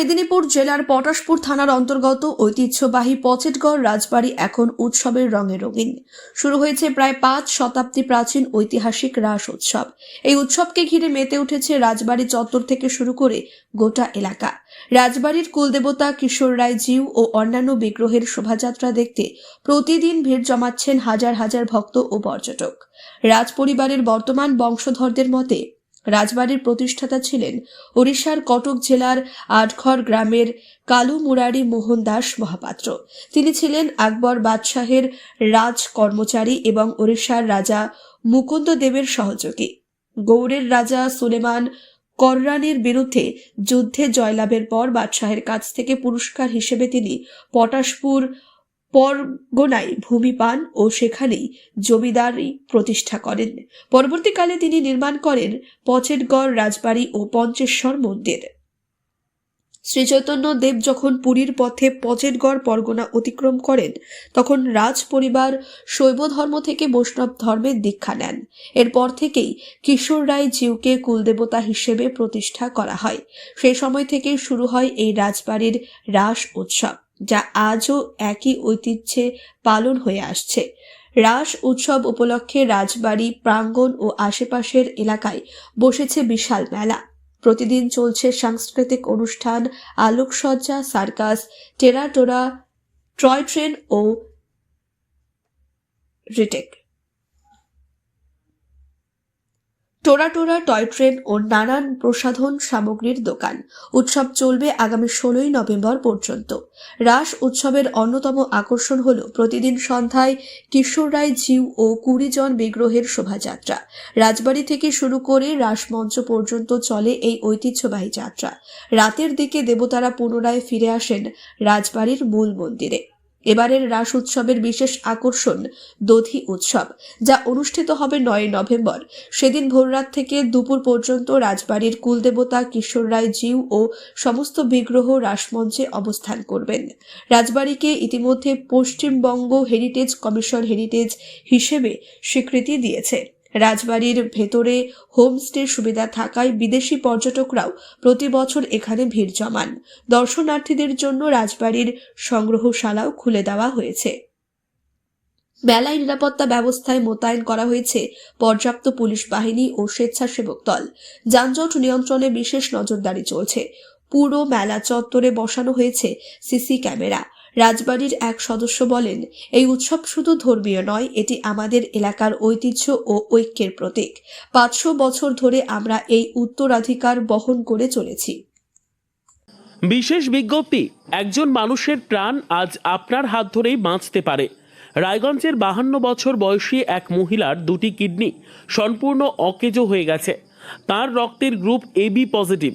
মেদিনীপুর জেলার পটাশপুর থানার অন্তর্গত ঐতিহ্যবাহী পচেটগড় রাজবাড়ি এখন উৎসবের রঙে রঙিন। শুরু হয়েছে প্রায় পাঁচ শতাব্দী প্রাচীন ঐতিহাসিক রাস উৎসব। এই উৎসবকে ঘিরে মেতে উঠেছে রাজবাড়ি চত্বর থেকে শুরু করে গোটা এলাকা। রাজবাড়ির কুলদেবতা, কিশোর রায় জিউ ও অন্যান্য বিগ্রহের শোভাযাত্রা দেখতে প্রতিদিন ভিড় জমাচ্ছেন হাজার হাজার ভক্ত ও পর্যটক। রাজ পরিবারের বর্তমান বংশধরদের মতে রাজবাড়ির প্রতিষ্ঠাতা ছিলেন ওড়িশার কটক জেলার আটঘর গ্রামের কালু মুরারি মোহন দাস মহাপাত্র। তিনি ছিলেন আকবর বাদশাহের রাজ কর্মচারী এবং ওড়িশার রাজা মুকুন্দ দেবের সহযোগী। গৌড়ের রাজা সুলেমান কররানের বিরুদ্ধে যুদ্ধে জয়লাভের পর বাদশাহের কাছ থেকে পুরস্কার হিসেবে তিনি পটাশপুর পরগনায় ভূমি পান ও সেখানেই জমিদারি প্রতিষ্ঠা করেন। পরবর্তীকালে তিনি নির্মাণ করেন পচেটগড় রাজবাড়ি ও পঞ্চেশ্বর মন্দির। শ্রীচৈতন্য দেব যখন পুরীর পথে পচেটগড় পরগনা অতিক্রম করেন, তখন রাজ পরিবার শৈব ধর্ম থেকে বৈষ্ণব ধর্মের দীক্ষা নেন। এরপর থেকেই কিশোর রায় জিউকে কুলদেবতা হিসেবে প্রতিষ্ঠা করা হয়। সেই সময় থেকেই শুরু হয় এই রাজবাড়ির রাস উৎসব। যা আজও একই ঐতিহ্যে পালন হয়ে আসছে। রাস উৎসব উপলক্ষে রাজবাড়ি, প্রাঙ্গণ ও আশেপাশের এলাকায় বসেছে বিশাল মেলা। প্রতিদিন চলছে সাংস্কৃতিক অনুষ্ঠান, আলোকসজ্জা, সার্কাস, টেরাটোরা, টয় ট্রেন ও রিটেক। টোরা টোরা, টয় ট্রেন ও নানান প্রসাধন সামগ্রীর দোকান। উৎসব চলবে আগামী ষোলোই নভেম্বর পর্যন্ত। রাস উৎসবের অন্যতম আকর্ষণ হল প্রতিদিন সন্ধ্যায় কিশোর রায় জিউ ও কুড়ি জন বিগ্রহের শোভাযাত্রা। রাজবাড়ি থেকে শুরু করে রাসমঞ্চ পর্যন্ত চলে এই ঐতিহ্যবাহী যাত্রা। রাতের দিকে দেবতারা পুনরায় ফিরে আসেন রাজবাড়ির মূল মন্দিরে। এবারের রাস উৎসবের বিশেষ আকর্ষণ দধি উৎসব, যা অনুষ্ঠিত হবে নয় নভেম্বর। সেদিন ভোররাত থেকে দুপুর পর্যন্ত রাজবাড়ির কুলদেবতা, কিশোর রায় জিউ ও সমস্ত বিগ্রহ রাসমঞ্চে অবস্থান করবেন। রাজবাড়িকে ইতিমধ্যে পশ্চিমবঙ্গ হেরিটেজ কমিশন হেরিটেজ হিসেবে স্বীকৃতি দিয়েছে। রাজবাড়ির ভেতরে হোমস্টে সুবিধা থাকায় বিদেশি পর্যটকরাও প্রতি বছর এখানে ভিড় জমান। দর্শনার্থীদের জন্য রাজবাড়ির সংগ্রহশালাও খুলে দেওয়া হয়েছে। মেলায় নিরাপত্তা ব্যবস্থায় মোতায়েন করা হয়েছে পর্যাপ্ত পুলিশ বাহিনী ও স্বেচ্ছাসেবক দল। যানজট নিয়ন্ত্রণে বিশেষ নজরদারি চলছে। পুরো মেলা চত্বরে বসানো হয়েছে সিসি ক্যামেরা। রাজবাড়ির এক সদস্য বলেন, এই উৎসব শুধু ধর্মীয় নয়, এটি আমাদের এলাকার ঐতিহ্য ও ঐক্যের প্রতীক। পাঁচশো বছর ধরে আমরা এই উত্তরাধিকার বহন করে চলেছি। বিশেষ বিজ্ঞপ্তি, একজন মানুষের প্রাণ আজ আপনার হাত ধরেই বাঁচতে পারে। রায়গঞ্জের বাহান্ন বছর বয়সী এক মহিলার দুটি কিডনি সম্পূর্ণ অকেজো হয়ে গেছে। তার রক্তের গ্রুপ এবি পজিটিভ।